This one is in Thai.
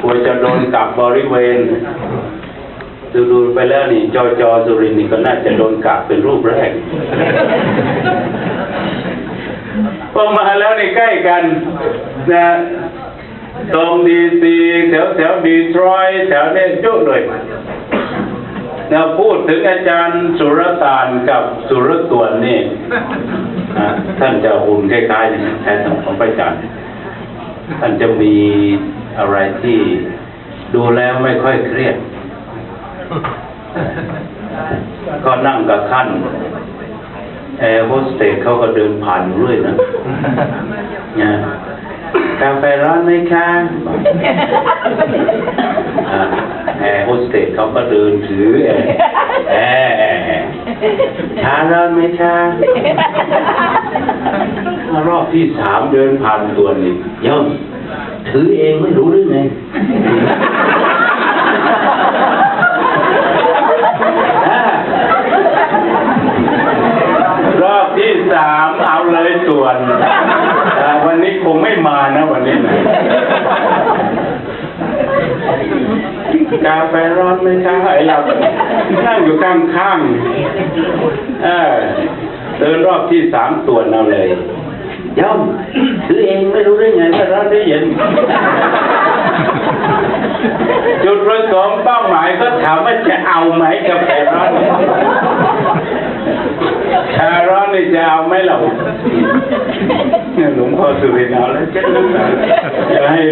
กลัวจะโดนกับบริเวณ ดูดูๆไปแล้วนี่ จอจอสุรินนี่ก็น่าจะโดนกับเป็นรูปแรกพอมาแล้วในใกล้กันนะตรงดีซีแถวแถวดีทรอยแถวเนี่ยจุเลยเราพูดถึงอาจารย์สุรตานกับสุรตวนนี่อะท่านจะหุ่นคล้ายๆนะแทนของพระอาจารย์ท่านจะมี อะไรที่ดูแล้วไม่ค่อยเครียด ก็นั่งกับท่านแอร์โฮสเตสเขาก็เดินผ่านเรื่อยนะเนี่ยกาแฟร้อนไหมคะแอร์โฮสเตสเขาก็เดินถือแอร์แอร์แอร์แอร์ชาร้อนไหมคะรอบที่สามเดินผ่านตัวนี้ย่อม ถือเองไม่รู้หรือไงรอบที่สามเอาเลยส่วนอ่าวันนี้คงไม่มานะวันนี้นะกาแฟร้อนไหมคะไอเรานั่งอยู่ข้างข้างๆเออเดินรอบที่สามส่วนเอาเลยย่อมถือเองไม่รู้ได้ไงว่าร้อนได้เย็น จุดประสงค์เป้าหมายก็ถามว่าจะเอาไหมกาแฟร้อนชาร้อนนี่จะเอาไหมเราหลวงพ่อสุรินทร์เอาแล้วเจ็ดน้ำตาจะให้